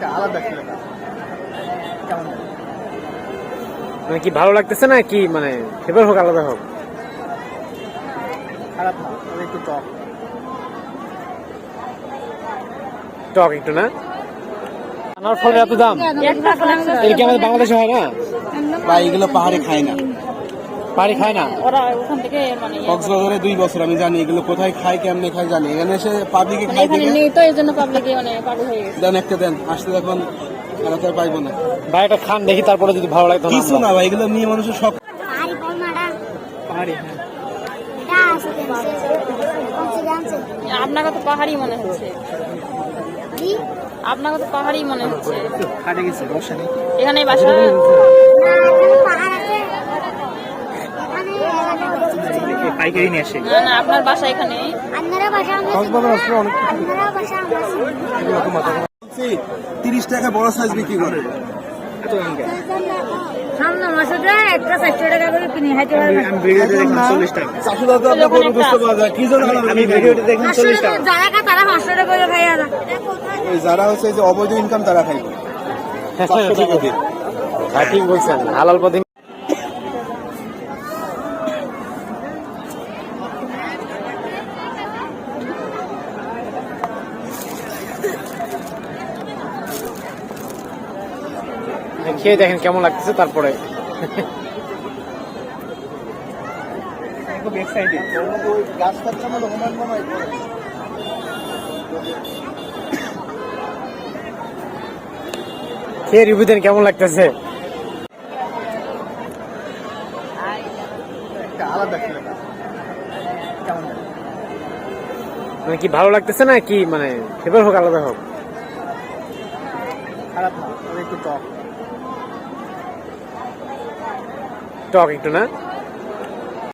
একটা আলাদা ফিল কেমন মানে কি ভালো লাগতেছে না কি মানে ফেভার হোক আলাদা হোক? খারাপ না একটু টক। টক একটু না? আনার ফলের এত দাম? এটা কি আমাদের বাংলাদেশে হয় না? বা এগুলো পাহাড়ে খায় না। বাড়ি খায় না? ওরা ওখান থেকে মানে ইয়ে কক্সবাজারে দুই বছর আমি জানি এগুলো কোথায় খায় কেমনে খায় জানি। এখানে এসে পাবলিকে মানে খাই এখানে নেই তো এই জন্য পাবলিকে মানে পাগল হয়ে গেছে। দেন একটা দেন আসতে দেখুন আর তো পাইবো না। ভাই এটা খান দেখি তারপরে যদি ভালো লাগে কিছু না ভাই এগুলো নিয়ে মানুষের শখ। পাহাড়ি বলমাটা পাহাড়ি আপনাকে তো পাহাড়ি মনে হচ্ছে? আপনাকে তো পাহাড়ি মনে হচ্ছে? এখানে বাসা না এখানে পাহাড় আছে এখানে এলাকা পাইকারি নিয়ে আসে। না না আপনার বাসা এখানে। আপনারা বাসা আপনারা বাসা তিরিশ টাকা বড় সাইজ বিক্রি করে। সামনে মাসে একটা চারশো টাকা করে কিনে খাইতে পারবে। আমি ভিডিওতে দেখলাম চল্লিশ টাকা। চারশো টাকা আপনার গরু বুঝতে পাওয়া যায়। কি জন্য আমি ভিডিওতে দেখলাম চল্লিশ টাকা। যারা খায় তারা পাঁচশো টাকা করে খাই আর। যারা হচ্ছে যে অবৈধ ইনকাম তারা পাঁচশো টাকা দিয়ে। হ্যাঁ ঠিক বলছেন। হালাল পথে খেয়ে দেখেন কেমন লাগতেছে তারপরে। খেয়ে রিভিউ দেন কেমন লাগতেছে। মানে কি ভালো লাগতেছে না কি মানে ফেভার হোক, আলাদা হোক? খারাপ না একটু টক টক একটু না